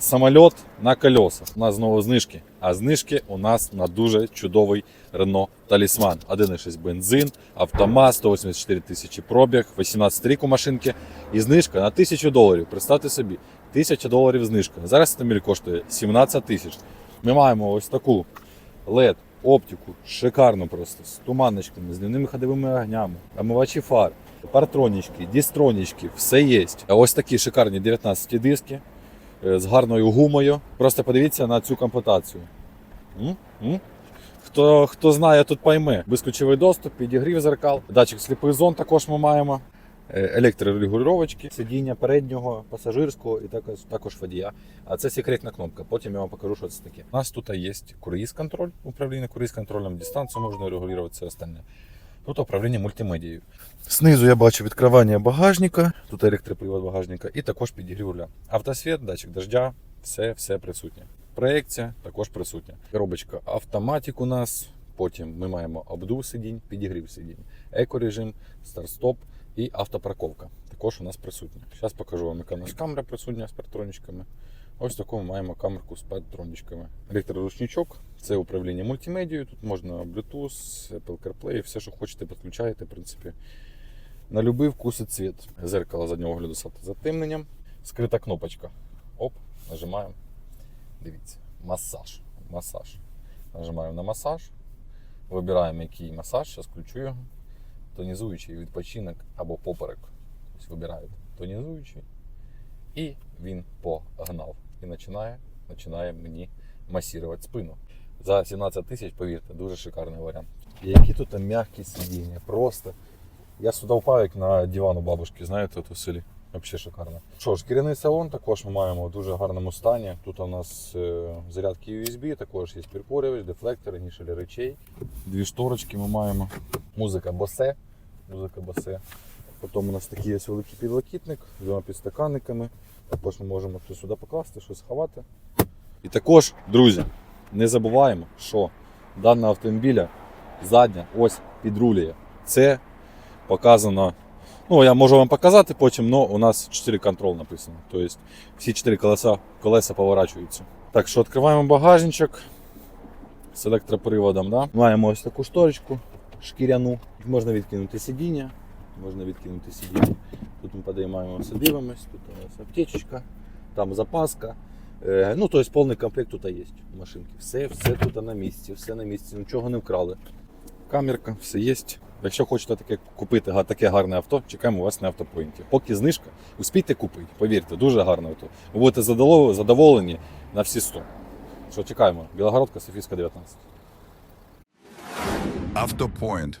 Самольот на колесах. У нас знову знижки. А знижки у нас на дуже чудовий Renault Талісман. 1,6 бензин, автомат, 184 тисячі пробіг, 18 рік у машинки. І знижка на 1000 доларів. Представте собі, 1000 доларів знижка. Зараз автомобіль коштує 17 тисяч. Ми маємо ось таку LED, оптику, шикарну просто, з туманочками, з дневними ходовими огнями, омивачі фар, партронічки, дістронічки, все є. Ось такі шикарні 19 диски з гарною гумою. Просто подивіться на цю комплектацію. Хто, хто знає, тут пойме. Безключовий доступ, підігрів зеркал, датчик сліпих зон також ми маємо. Е, Електрорегулювачки, сидіння переднього, пасажирського і також, також водія. А це секретна кнопка. Потім я вам покажу, що це таке. У нас тут є круїз-контроль, управління круїз-контролем, дистанцію можна регулювати, все остальне. Тут управління мультимедією. Знизу я бачу відкривання багажника, тут електропривод багажника і також підігрів руля. Автосвіт, датчик дождя, все, все присутнє. Проекція також присутня. Коробочка автоматик у нас. Потім ми маємо обдув сидінь, підігрів сидінь, екорежим, старт-стоп і автопарковка. Також у нас присутня. Зараз покажу вам, яка у нас камера присутня з партронічками. Ось таку ми маємо камерку з партронічками. Електроручничок, це управління мультимедією. Тут можна Bluetooth, Apple CarPlay, все, що хочете, підключаєте, в принципі. На любий вкус і цвіт. Зеркало заднього огляду з затемненням. Скрита кнопочка. Оп, нажимаємо. Дивіться, масаж. Масаж. Нажимаємо на масаж. Вибираємо, який масаж, зараз включу його. Тонізуючий відпочинок або поперек. Ось вибираєте тонізуючий. І він погнав. І починає, починає мені масувати спину. За 17 тисяч, повірте, дуже шикарний варіант. І які тут там м'які сидіння, просто. Я сюди впав як на диван у бабушки, знаєте, тут у селі. Взагалі шикарно. Що ж, шкіряний салон також ми маємо в дуже гарному стані. Тут у нас е, зарядки USB, також є прикурювач, дефлектори, нішелі речей. Дві шторочки ми маємо. Музика босе. Музика босе. Потім у нас такий є великий підлокітник з двома підстаканниками. Також ми можемо тут сюди покласти, щось сховати. І також, друзі, не забуваємо, що дана автомобіля задня ось підрулює. Це показано. Ну, я можу вам показати потім, але у нас 4 контрол написано. Тобто всі 4 колеса, колеса поворачуються. Так що відкриваємо багажничок з електроприводом. Да? Маємо ось таку шторочку шкіряну. Можна відкинути сидіння. Можна відкинути сидіння. Тут ми подіймаємо все дивимось, тут у нас аптечечка, там запаска. Е, Ну, тобто повний комплект тут є у машинки. Все, все тут на місці, все на місці, нічого не вкрали. Камерка, все є. Якщо хочете таке купити таке гарне авто, чекаємо вас на автопоінті. Поки знижка, успійте купити. Повірте, дуже гарне авто. Ви будете задоволені на всі 100. Що чекаємо? Білогородка, Софійська, 19. Автопоінт.